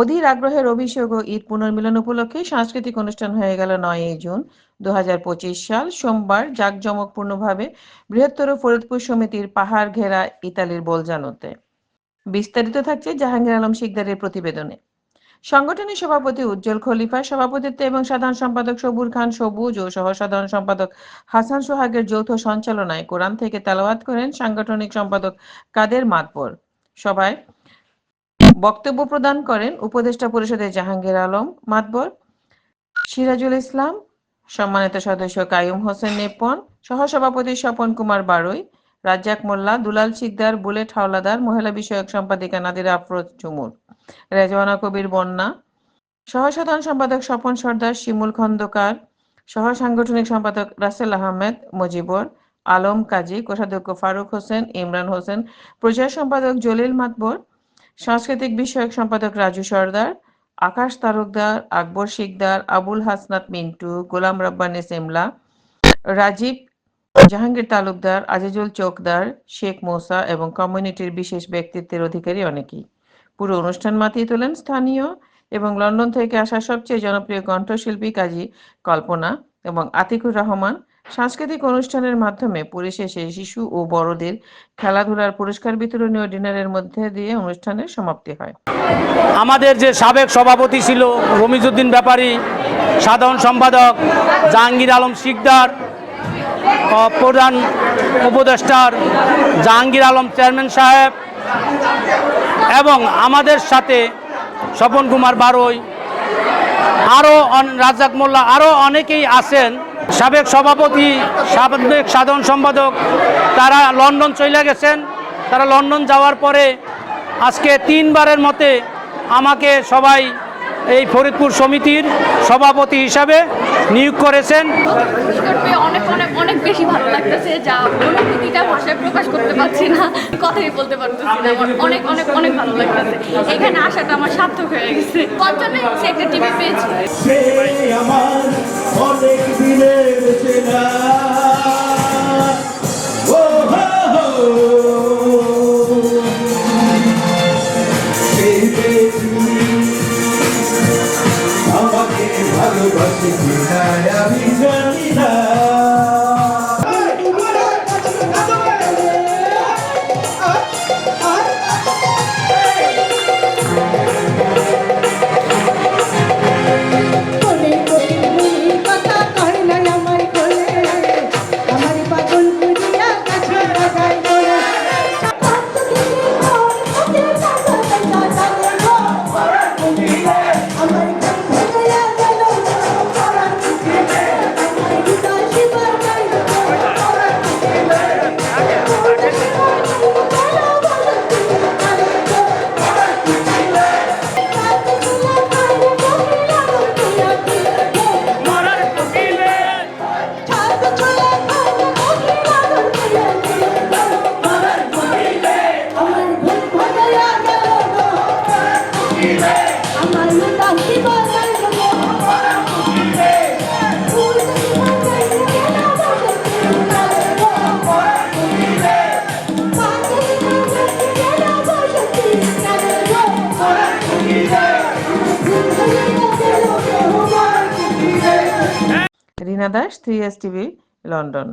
অধীর আগ্রহের অভিষেক ও ঈদ পুনর্মিলন উপলক্ষে সাংস্কৃতিক অনুষ্ঠান হয়ে গেল নয়ই জুন দু হাজার পঁচিশ সাল সোমবার জাঁকজমকপূর্ণভাবে বৃহত্তর ফরিদপুর সমিতির পাহাড় ঘেরা ইতালির বোলজানোতে। বিস্তারিত থাকছে জাহাঙ্গীর আলম শিকদারের প্রতিবেদনে। সংগঠনের সভাপতি উজ্জ্বল খলিফা সভাপতিত্বে এবং সাধারণ সম্পাদক সবুর খান সবুজ ও সহ সাধারণ সম্পাদক হাসান সোহাগের যৌথ সঞ্চালনায় কোরআন থেকে তেলাওয়াত করেন সাংগঠনিক সম্পাদক কাদের মাতবর। সভায় বক্তব্য প্রদান করেন উপদেষ্টা পরিষদের জাহাঙ্গীর আলম মাতবর, সিরাজুল ইসলাম, সম্মানিত সদস্য কায়ুম হোসেন নেপন, সহসভাপতি স্বপন কুমার বারৈ রাজ্জাক মোল্লা, দুলাল শিকদার, বুলেট হাওলাদার, মহিলা বিষয়ক সম্পাদিকা নাদিরা আফরোজ ঝুমুর, রেজওয়ানা কবির বন্যা, সহসাধারণ সম্পাদক স্বপন সর্দার, শিমুল খন্দকার সহ সাংগঠনিক সম্পাদক রাসেল আহমেদ মুজিবর, আলম কাজী, কোষাধ্যক্ষ ফারুক হোসেন, ইমরান হোসেন, প্রচার সম্পাদক জলিল মাতবর সাংস্কৃতিক বিষয়ক সম্পাদক রাজু সর্দার, আকাশ তালুকদার আকবর শিকদার, আবুল হাসনাত মিন্টু, গোলাম রব্বানি সেমলা, রাজীব জাহাঙ্গীর তালুকদার, আজিজুল চোকদার, শেখ মোসা এবং কমিউনিটির বিশেষ ব্যক্তিত্বের অধিকারী অনেকেই। পুরো অনুষ্ঠান মাতিয়ে তোলেন স্থানীয় এবং লন্ডন থেকে আসা সবচেয়ে জনপ্রিয় কণ্ঠশিল্পী কাজী কল্পনা এবং আতিকুর রহমান। সাংস্কৃতিক অনুষ্ঠানের মাধ্যমে পরিশেষে শিশু ও বড়দের খেলাধুলার পুরস্কার বিতরণী ও ডিনারের মধ্যে দিয়ে অনুষ্ঠানের সমাপ্তি হয়। আমাদের যে সাবেক সভাপতি ছিল রমিজউদ্দিন ব্যাপারী, সাধারণ সম্পাদক জাহাঙ্গীর আলম শিকদার প্রধান উপদেষ্টার জাহাঙ্গীর আলম চেয়ারম্যান সাহেব এবং আমাদের সাথে স্বপন কুমার বারৈ আরও রাজ্জাক মোল্লা আরও অনেকেই আছেন। সাবেক সভাপতি সাবেক সাধারণ সম্পাদক তারা লন্ডন চলে গেছেন। তারা লন্ডন যাওয়ার পরে আজকে তিনবারের মতে আমাকে সবাই এই ফরিদপুর সমিতির সভাপতি হিসাবে নিয়োগ করেছেন। অনেক অনেক অনেক বেশি ভালো লাগতেছে যা অনুভূতিটা ভাষায় প্রকাশ করতে পারছি না কথাই বলতে পারতেছি না আমার অনেক অনেক অনেক ভালো লাগতেছে। এখানে আসাটা আমার সার্থক হয়ে গেছে। পঞ্চান্ন একটা টিভি পেয়েছি। আমাকে ভালোবাসে কিনা আমি জানি না Rina Das three S TV London.